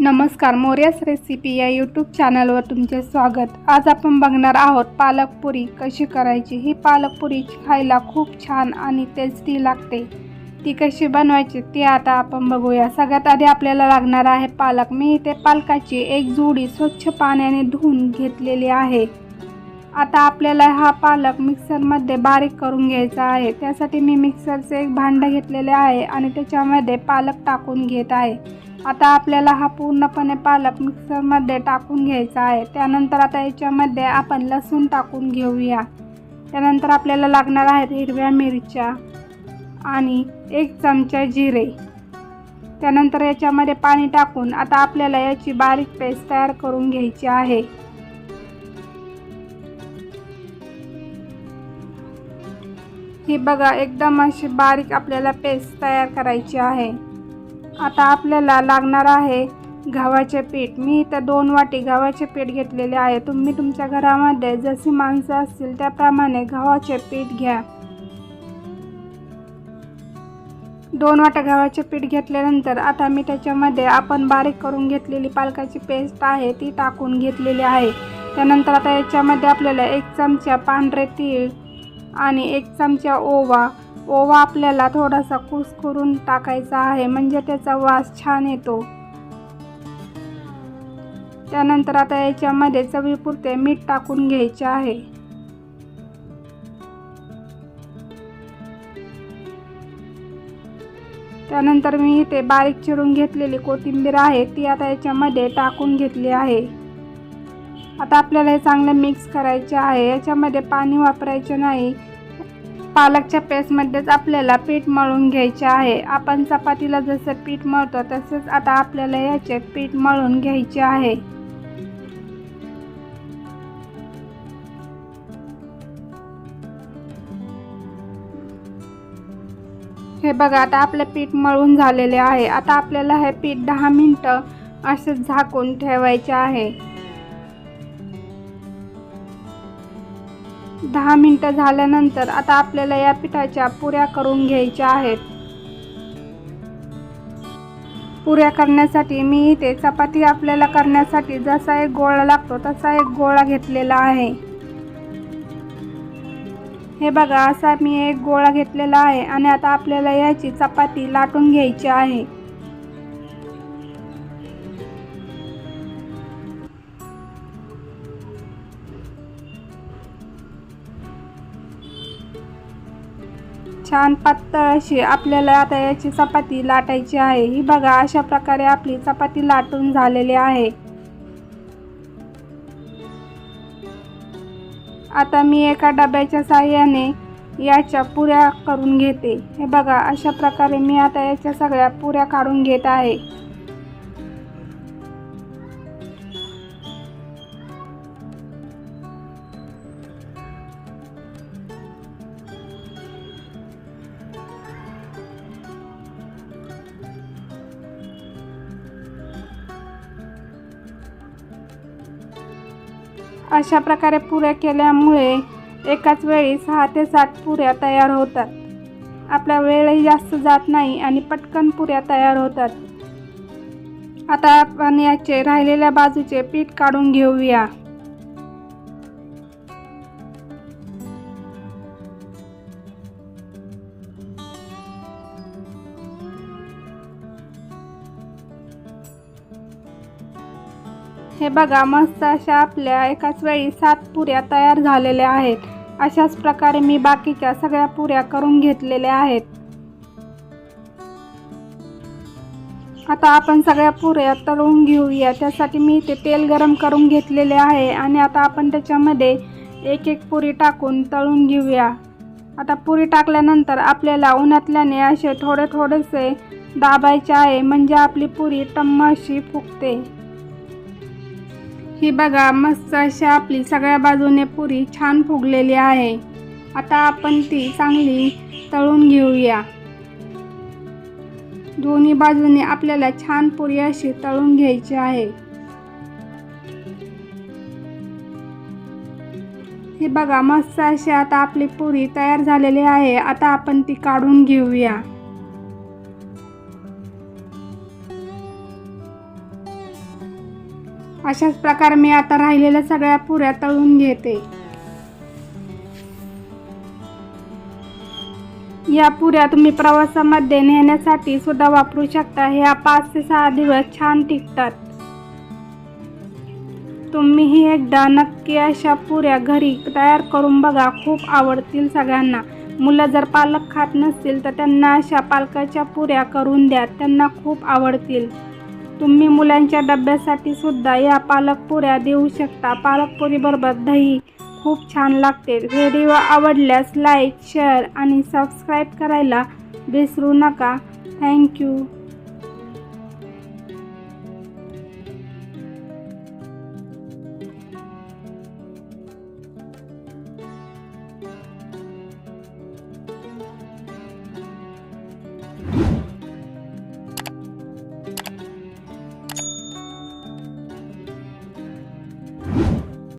नमस्कार मोर्यास रेसिपी या यूट्यूब चॅनलवर तुमचे स्वागत. आज आपण बघणार आहोत पालकपुरी कशी करायची. ही पालकपुरी खायला खूप छान आणि टेस्टी लागते. ती कशी बनवायची ती आता आपण बघूया. सगळ्यात आधी आपल्याला लागणार आहे पालक. मी इथे पालकाची एक जुडी स्वच्छ पाण्याने धुवून घेतलेली आहे. आता आपल्याला हा पालक मिक्सरमध्ये बारीक करून घ्यायचा आहे. त्यासाठी मी मिक्सरचे एक भांडं घेतलेले आहे आणि त्याच्यामध्ये पालक टाकून घेत आहे. आता आपल्याला हा पूर्णपणे पालक मिक्सरमध्ये टाकून घ्यायचा आहे. त्यानंतर आता याच्यामध्ये आपण लसूण टाकून घेऊया. त्यानंतर आपल्याला लागणार आहेत हिरव्या मिरच्या आणि एक चमचा जिरे. त्यानंतर याच्यामध्ये पाणी टाकून आता आपल्याला याची बारीक पेस्ट तयार करून घ्यायची आहे. ही बघा एकदम अशी बारीक आपल्याला पेस्ट तयार करायची आहे. आता आपल्याला लागणार आहे गव्हाचे पीठ. मी इथं दोन वाटी गव्हाचे पीठ घेतलेले आहे. तुम्ही तुमच्या घरामध्ये जशी माणसं असतील त्याप्रमाणे गव्हाचे पीठ घ्या. दोन वाट्या गव्हाचे पीठ घेतल्यानंतर आता मी त्याच्यामध्ये आपण बारीक करून घेतलेली पालकाची पेस्ट आहे ती टाकून घेतलेली आहे. त्यानंतर आता याच्यामध्ये आपल्याला एक चमचा पांढरे तीळ आणि एक चमचा ओवा. ओवा आपल्याला थोडासा कुस्करून टाकायचा आहे म्हणजे त्याचा वास छान येतो. त्यानंतर आता याच्यामध्ये चवीपुरते मीठ टाकून घ्यायचे आहे. त्यानंतर मी इथे बारीक चिरून घेतलेली कोथिंबीर आहे ती आता याच्यामध्ये टाकून घेतली आहे. आता आपल्याला हे चांगलं मिक्स करायचे आहे. याच्यामध्ये पाणी वापरायचे नाही. पालकच्या पेस्टमध्येच आपल्याला पीठ मळून घ्यायचे आहे. आपण चपातीला जसं पीठ मळतो तसंच आता आपल्याला याचे पीठ मळून घ्यायचे आहे. हे बघा आता आपलं पीठ मळून झालेले आहे. आता आपल्याला हे पीठ दहा मिनटं असंच झाकून ठेवायचे आहे. दहा मिनटं झाल्यानंतर आता आपल्याला या पिठाच्या पुऱ्या करून घ्यायच्या आहेत. पुऱ्या करण्यासाठी मी इथे चपाती आपल्याला करण्यासाठी जसा एक गोळा लागतो तसा एक गोळा घेतलेला आहे. हे बघा असा मी एक गोळा घेतलेला आहे आणि आता आपल्याला याची चपाती लाटून घ्यायची आहे. छान पातळ अशी आपल्याला आता याची चपाती लाटायची आहे. ही बघा अशा प्रकारे आपली चपाती लाटून झालेली आहे. आता मी एका डब्याच्या साह्याने याच्या पुऱ्या करून घेते. हे बघा अशा प्रकारे मी आता याच्या सगळ्या पुऱ्या काढून घेत आहे. अशा प्रकारे पुऱ्या केल्यामुळे एकाच वेळी सहा ते सात पुऱ्या तयार होतात. आपला वेळही जास्त जात नाही आणि पटकन पुऱ्या तयार होतात. आता आपण याचे राहिलेल्या बाजूचे पीठ काढून घेऊया. हे बघा मस्त अशा आपल्या एकाच वेळी सात पुऱ्या तयार झालेल्या आहेत. अशाच प्रकारे मी बाकीच्या सगळ्या पुऱ्या करून घेतलेल्या आहेत. आता आपण सगळ्या पुऱ्या तळून घेऊया. त्यासाठी मी ते तेल गरम करून घेतलेले आहे आणि आता आपण त्याच्यामध्ये एक एक पुरी टाकून तळून घेऊया. आता पुरी टाकल्यानंतर आपल्याला उन्हातल्याने असे थोडे थोडेसे दाबायचे आहे. म्हणजे आपली पुरी टम्म अशी फुगते. ही बघा मस्त अशी आपली सगळ्या बाजूने पुरी छान फुगलेली आहे. आता आपण ती चांगली तळून घेऊया. दोन्ही बाजूने आपल्याला छान पुरी अशी तळून घ्यायची आहे. ही बघा मस्त अशी आता आपली पुरी तयार झालेली आहे. आता आपण ती काढून घेऊया. अशाच प्रकारे मी आता राहिलेल्या सगळ्या पुऱ्या तळून घेते. या पुऱ्या तुम्ही प्रवासामध्ये नेण्यासाठी सुद्धा वापरू शकता. ह्या पाच ते सहा दिवस छान टिकतात. तुम्हीही एकदा नक्की अशा पुऱ्या घरी तयार करून बघा. खूप आवडतील सगळ्यांना. मुलं जर पालक खात नसतील तर त्यांना अशा पालकाच्या पुऱ्या करून द्या. त्यांना खूप आवडतील. तुम्ही मुलांच्या डब्यासाठी सुद्धा या पालकपुऱ्या देऊ शकता. पालक पुरीबरोबर दही खूप छान लागते. व्हिडिओ आवडल्यास लाईक शेअर आणि सबस्क्राईब करायला विसरू नका. थँक्यू